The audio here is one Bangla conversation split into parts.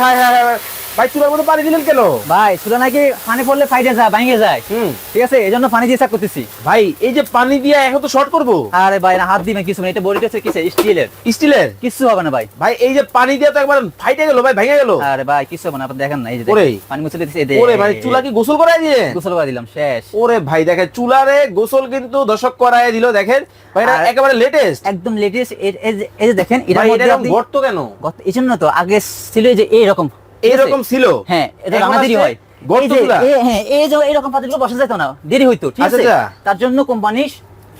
হায় হায় হায় ভাই চুলার মধ্যে পানি দিলেন কেন? ভাই চুলা নাকি পানি পড়লে ফাইটে যায় ভাঙে যায়। হুম। ঠিক আছে এই জন্য পানি দিয়ে করতেছি। ভাই এই যে পানি দিয়ে এখন তো শর্ট করব? আরে ভাই না হাত দিবেন কিছু না এটা বডিটা হচ্ছে কিসের? স্টিলের। স্টিলের? কিছু হবে না ভাই। ভাই এই যে পানি দিয়ে তো একবার ফাইটে গেল ভাই ভেঙে গেল। আরে ভাই কিছু হবে না আপনি দেখেন না এই যে ওরে। পানি মুছে দিতেছি এই ওরে মানে চুলা কি গোসল করাই দিয়ে? গোসল করে দিলাম শেষ। ওরে ভাই দেখেন চুলারে গোসল কিন্তু দশক করাই দিল দেখেন। ভাই এটা একেবারে লেটেস্ট একদম লেটেস্ট এই যে দেখেন এটা গর্ত কেন? এই জন্য তো আগে ছিল এই যে এইরকম এইরকম ছিল? হ্যাঁ এটা এখন রান্না হয়। হ্যাঁ এই যে এরকম পাতিলগুলো বসা যেত না। দেরি হইতো ঠিক আছে? আচ্ছা, আচ্ছা। তার জন্য কোম্পানি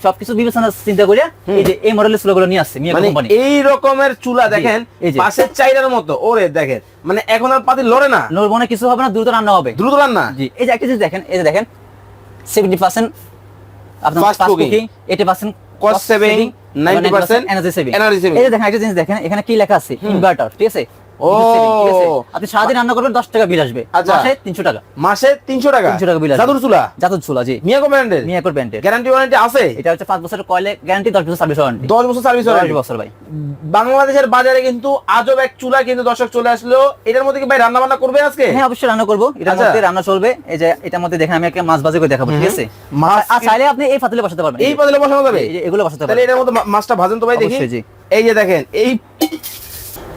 সবকিছু বিবেচনা চিন্তা করে এই যে এই মডেলের চুলাগুলো নিয়ে আসছে মানে কোম্পানি এই রকমের চুলা দেখেন পাশের চাইরার মতো। ওরে দেখেন মানে এখন আর পাতি লড়ে না। নড়বো না কিছু হবে না দ্রুত রান্না হবে। দ্রুত রান্না? জি এই যে একটা জিনিস দেখেন এই যে দেখেন সেভেন্টি পার্সেন্ট আপনার fast cooking eighty percent cost saving, 90% energy saving energy saving। এই যে দেখেন একটা জিনিস দেখেন এখানে কি লেখা আছে? ইনভার্টার ঠিক আছে? ও। আপনি সারাদিন রান্না করবেন দশ টাকা বিল আসবে। আচ্ছা। মাসে তিনশো টাকা। মাসে তিনশো টাকা? তিনশো টাকা বিল জাদুর চুলা? জাতুর চুলা জি। মিয়াকো ব্র্যান্ডের? মিয়াকোর ব্যান্ডের গ্যারান্টি ওয়ারেন্টি আছে? এটা হচ্ছে পাঁচ বছরের কয়েলে গ্যারান্টি দশ বছর সার্ভিস ওয়ারেন্টি দশ বছর সার্ভিস ওয়ারেন্টি বছর ভাই। বাংলাদেশের বাজারে কিন্তু আজব এক চুলা কিন্তু দর্শক চলে আসলো। এটার মধ্যে কি ভাই রান্না বান্না করবে আজকে? হ্যাঁ অবশ্যই রান্না করব। এটার আচ্ছা। মধ্যে রান্না চলবে। এই যে এটার মধ্যে দেখেন আমি একটা মাছ বাজি করে দেখাবো ঠিক আছে? মাছ আর চাইলে আপনি এই পাতিলে বসাতে পারবেন। এই পাতিলে বসানো যাবে? এগুলো বসাতে তাহলে পারবেন। এটার মধ্যে মাছটা ভাজেন তো ভাই দেখি। এই যে দেখেন এই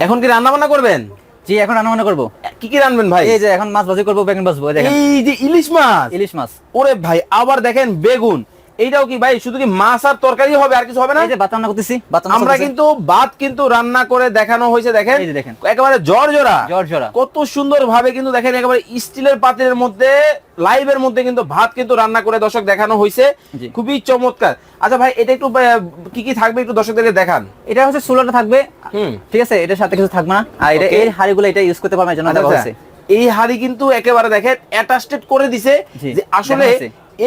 এখন কি রান্না বান্না করবেন? জি এখন রান্না বান্না করব। কি কি রানবেন ভাই? এই যে এখন মাছ ভাজি করব বেগুন ভাজবো এই এই যে ইলিশ মাছ? ইলিশ মাছ। ওরে ভাই আবার দেখেন বেগুন। এইটাও কি ভাই? শুধু কি মাছ আর তরকারি হবে? আর কিছু হবে না? এই যে ভাত রান্না করতেছি আমরা কিন্তু ভাত কিন্তু রান্না করে দেখানো হয়েছে দেখেন। এই যে দেখেন। একেবারে জ্বর জোড়া জর্জরা। কত সুন্দর ভাবে কিন্তু দেখেন একেবারে স্টিলের পাত্রের মধ্যে লাইভের মধ্যে কিন্তু ভাত কিন্তু রান্না করে দর্শক দেখানো হয়েছে। খুবই চমৎকার। আচ্ছা ভাই এটা একটু কি কি থাকবে একটু দর্শকদেরকে দেখান? এটা হচ্ছে চুলাটা থাকবে। ঠিক আছে এটার সাথে কিছু থাকবে না। আর এটা এই হাড়িগুলো এটা ইউজ করতে পারবে এই জন্য আচ্ছা, আচ্ছা। এই হাড়ি কিন্তু একেবারে দেখেন অ্যাটাস্টেড করে দিছে যে আসলে।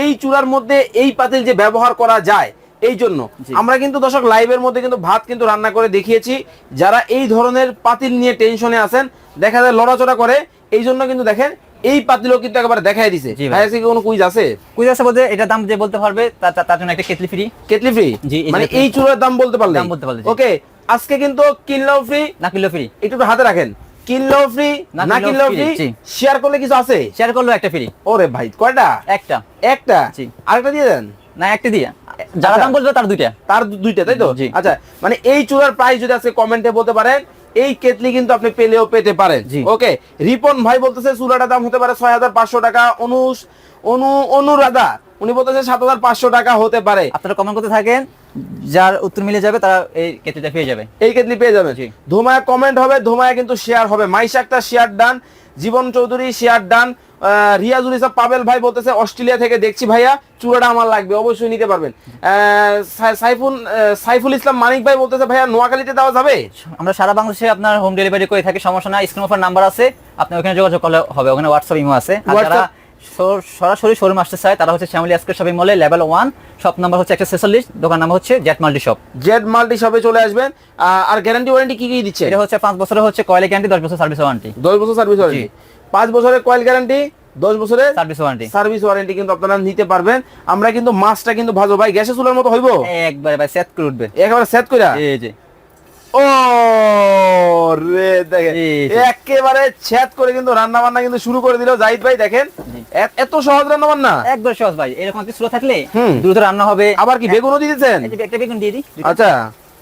এই চুলার মধ্যে এই পাতিল যে ব্যবহার করা যায় এই জন্য। আমরা কিন্তু দর্শক লাইভের মধ্যে কিন্তু ভাত কিন্তু রান্না করে দেখিয়েছি। যারা এই ধরনের পাতিল নিয়ে টেনশনে আছেন দেখা যায় লড়াচড়া করে এই জন্য কিন্তু দেখেন এই পাতিলও কিন্তু একেবারে দেখাই দিছে। জি ভাই। ভাই কি কোনো কুইজ আছে? কুইজ আছে বলতে এটা দাম যে বলতে পারবে তার জন্য একটা কেটলি ফ্রি কেটলি ফ্রি মানে এই চুলার দাম বলতে পারলে দাম বলতে পারলে, ওকে আজকে কিন্তু কিনলেও ফ্রি না কিলো ফ্রি একটু হাতে রাখেন। কিনলেও ফ্রি না কিনলেও ফ্রি শেয়ার করলে কিছু আছে? শেয়ার করল একটা ফ্রি ওরে ভাই কয়টা? একটা। একটা? আরেকটা দিয়ে দেন। না একটা দিয়ে। যারা আচ্ছা। দাম বলবে তার দুইটা। তার দুইটা তাই তো? আচ্ছা মানে এই চূড়ার প্রাইস যদি আজকে কমেন্টে বলতে পারেন এই কেতলি কিন্তু আপনি পেলেও পেতে পারেন। ওকে রিপন ভাই বলতেছে চুলাটার দাম হতে পারে ছয় হাজার পাঁচশো টাকা অনুষ অনু অনুরাধা উনি বলতেছে সাত হাজার পাঁচশো টাকা হতে পারে। আপনারা কমেন্ট করতে থাকেন। যার উত্তর মিলে যাবে তারা এই কেটলিটা পেয়ে যাবে। এই কেতলি পেয়ে যাবেন জি। ধুমায় কমেন্ট হবে ধুমায় কিন্তু শেয়ার হবে। মাইশা একটা share done Jibon Chowdhury share done Riazul Islam Pavel ভাই বলতেছে অস্ট্রেলিয়া থেকে দেখছি ভাইয়া চূড়াটা আমার লাগবে অবশ্যই নিতে পারবেন। সাইফুল সাইফুল ইসলাম মানিক ভাই বলতেছে ভাইয়া নোয়াখালীতে দেওয়া যাবে? আমরা সারা বাংলাদেশে আপনার হোম ডেলিভারি করে থাকি সমস্যা না স্ক্রিন অফার নাম্বার আছে আপনি ওখানে যোগাযোগ করলে হবে ওখানে হোয়াটসঅ্যাপ ইমো আছে। আর যারা সরাসরি শোরুম আসতে চায় তারা হচ্ছে শ্যামলি আজকের শপিং মলে লেভেল ওয়ান শপ নাম্বার হচ্ছে একশো ছেচল্লিশ দোকান নাম্বার হচ্ছে Z multi shop Z multi শপে চলে আসবেন। আর গ্যারান্টি ওয়ারেন্টি কি কি দিচ্ছে? এটা হচ্ছে পাঁচ বছরের হচ্ছে কয়েল গ্যারান্টি দশ বছর সার্ভিস ওয়ারেন্টি দশ বছর সার্ভিস ওয়ারেন্টি পাঁচ বছরের কয়েল গ্যারান্টি দশ বছরের সার্ভিস ওয়ারেন্টি সার্ভিস ওয়ারেন্টি কিন্তু আপনারা নিতে পারবেন। আমরা কিন্তু মাছটা কিন্তু ভাজো ভাই গ্যাসে চুলার মতো হইব? একবারে ভাই সেট করে উঠবে। একেবারে সেট করে এই যে ও রে দেখেন। একেবারে ছেদ করে কিন্তু রান্না বান্না কিন্তু শুরু করে দিল জাহিদ ভাই দেখেন। এত সহজ রান্না বান্না একদম সহজ ভাই এরকম একটা স্লো থাকলে। দ্রুত রান্না হবে। আবার কি বেগুনও দিয়েছেন একটা বেগুন দিয়ে দিই। আচ্ছা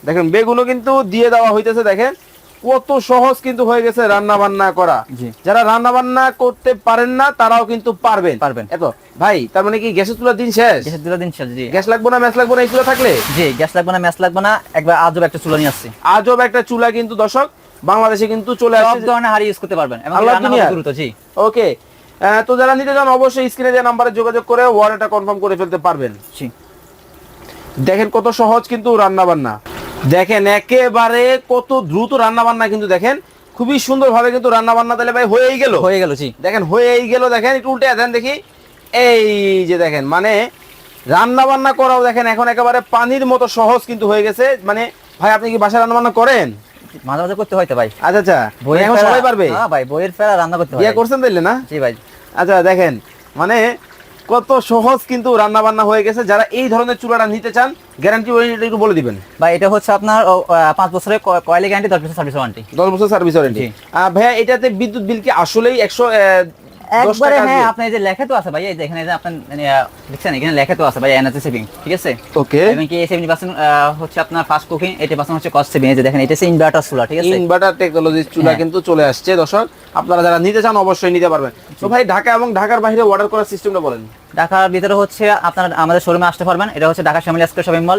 দেখেন বেগুনও কিন্তু দিয়ে দেওয়া হইতেছে দেখেন। কত সহজ কিন্তু হয়ে গেছে রান্না বান্না করা যারা রান্না বান্না করতে পারেন না তারাও কিন্তু পারবেন। পারবেন। এত ভাই তার মানে কি গ্যাসের চুলার দিন শেষ? গ্যাসের দুটো দিন শেষ জি। গ্যাস লাগবে না ম্যাচ লাগবে না এই চুলা থাকলে? জি গ্যাস লাগবে না ম্যাচ লাগবে না একবার আজব একটা চুলা নিয়ে আসছি। আজব একটা চুলা কিন্তু দর্শক বাংলাদেশে কিন্তু চলে আসছে। সব ধরনের হাড়ি ইউজ করতে পারবেন এবং রান্না। দ্রুত জি। ওকে তো যারা নিতে চান অবশ্যই স্ক্রিনে যে নাম্বারে যোগাযোগ করে ওয়ারেটা কনফার্ম করে ফেলতে পারবেন। জি। দেখেন কত সহজ কিন্তু রান্না বান্না দেখেন একেবারে কত দ্রুত রান্না বান্না কিন্তু দেখেন। খুবই সুন্দর ভাবে কিন্তু রান্না বান্না তাহলে ভাই হয়েই গেল। হয়ে গেল জি। দেখেন হয়েই গেল দেখেন একটু উল্টে দেন দেখি। এই যে দেখেন মানে রান্না বান্না করাও দেখেন এখন একেবারে পানির মতো সহজ কিন্তু হয়ে গেছে। মানে ভাই আপনি কি বাসায় রান্না বান্না করেন? মাঝে মাঝে করতে হয়তো ভাই। আচ্ছা আচ্ছা। এখন সবাই পারবে? হ্যাঁ ভাই বইয়ের ফেরা রান্না করতে হয়। করছেন তাইলে না? জি ভাই। আচ্ছা দেখেন মানে কত সহজ কিন্তু রান্না বান্না হয়ে গেছে। যারা এই ধরনের চুলাটা নিতে চান গ্যারান্টি ওয়ারেন্টি একটু বলে দিবেন। বা এটা হচ্ছে আপনার পাঁচ বছরের কয়েলি গ্যারান্টি দশ বছর সার্ভিস ওয়ারেন্টি দশ বছর সার্ভিস ওয়ারেন্টি ভাইয়া এটাতে বিদ্যুৎ বিল কি আসলেই একশো একবারে হ্যাঁ আপনার এই যে লেখা তো আছে ভাই এই যে এখানে যে আপনার মানে, আহ, এখানে লেখা তো আছে ভাই এনার্জি সেভিং ঠিক আছে? ওকে। এবং কি পার্সেন্ট হচ্ছে আপনার ফাস্ট কুকিং এইটি পার্সেন্ট হচ্ছে কস্ট সেভিং এই যে দেখেন এটা হচ্ছে ইনভার্টার চুলা ঠিক আছে? ইনভার্টার টেকনোলজি চুলা হ্যাঁ। কিন্তু চলে আসছে দর্শক। আপনারা যারা নিতে চান অবশ্যই নিতে পারবেন। তো ভাই ঢাকা এবং ঢাকার বাইরে অর্ডার করার সিস্টেমটা বলেন। ঢাকার ভিতরে হচ্ছে আপনার আমাদের শোরুমে আসতে পারবেন। এটা হচ্ছে Dhaka Shyamoli square shopping mall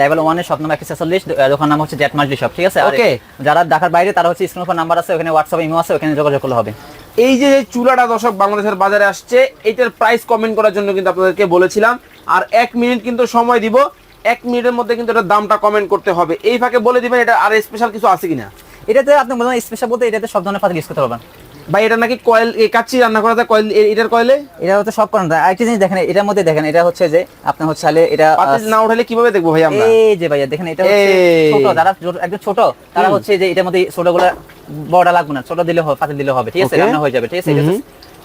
level ওয়ানের শপ নাম্বার একশো ছেচল্লিশ দোকান নাম হচ্ছে জেট মাল্টি শপ ঠিক আছে? Okay. যারা ঢাকার বাইরে তারা হচ্ছে স্ক্রিন নাম্বার আছে ওখানে হোয়াটসঅ্যাপ ইমো আছে ওখানে যোগাযোগ করলে হবে। এই যে চুলাটা দর্শক বাংলাদেশের বাজারে আসছে, এটার প্রাইস কমেন্ট করার জন্য কিন্তু আপনাদেরকে বলেছিলাম। আর এক মিনিট কিন্তু সময় দিব, এক মিনিটের মধ্যে কিন্তু এটার দামটা কমেন্ট করতে হবে। এই ফাঁকে বলে দিবেন, এটা আর স্পেশাল কিছু আছে কিনা? এটাতে আপনি বলুন স্পেশাল বলতে এটাতে সব ধরনের পাতিল ইউজ করতে পারবেন। ভাই এটা নাকি কয়েল কাচ্চি রান্না করা যায় কয়েল এটার কয়েলে? এটা হচ্ছে সব করেন আরেকটা জিনিস দেখেন এটার মধ্যে দেখেন এটা হচ্ছে যে আপনি হচ্ছে তাহলে এটা না উঠালে কীভাবে দেখব ভাই আমরা? এই যে ভাইয়া দেখেন এটা হচ্ছে ছোট যারা একদম ছোট তারা হচ্ছে যে এটার মধ্যে ছোটগুলো বড় লাগবে না ছোট দিলে হবে পাতিল দিলে হবে ঠিক আছে. রান্না হয়ে যাবে ঠিক আছে?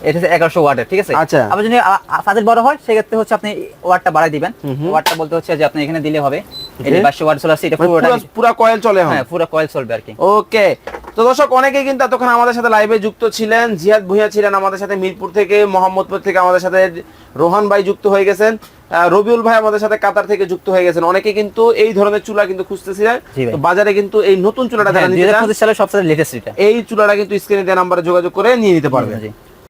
এটা হচ্ছে- এগারোশো ওয়াটের ঠিক আছে? আচ্ছা। আবার যদি আ- আ- বড় হয় সেক্ষেত্রে হচ্ছে আপনি ওয়াটটা বাড়াই দিবেন। ওয়াটটা বলতে হচ্ছে যে আপনি এখানে দিলে হবে। এটা. বাইশশো ওয়াট চলে আসছে এটা মানে পুরা কয়েল চলে হ্যাঁ পুরো কয়েল চলবে আর কি। ওকে তো দর্শক অনেকেই কিন্তু এতক্ষণ আমাদের সাথে লাইভে যুক্ত ছিলেন। জিয়াদ ভুইয়া ছিলেন আমাদের সাথে মিরপুর থেকে মোহাম্মদপুর থেকে আমাদের সাথে রোহান ভাই যুক্ত হয়ে গেছেন। রবিউল ভাই আমাদের সাথে কাতার থেকে যুক্ত হয়ে গেছেন। অনেকে কিন্তু এই ধরনের চুলা কিন্তু খুঁজতেছিলেন বাজারে কিন্তু এই নতুন চুলাটা যারা হ্যাঁ, নিতে চান সালের সবচেয়ে লেটেস্ট এটা। এই চুলাটা কিন্তু স্ক্রিনে দেওয়া নাম্বারে যোগাযোগ করে নিয়ে নিতে পারবেন।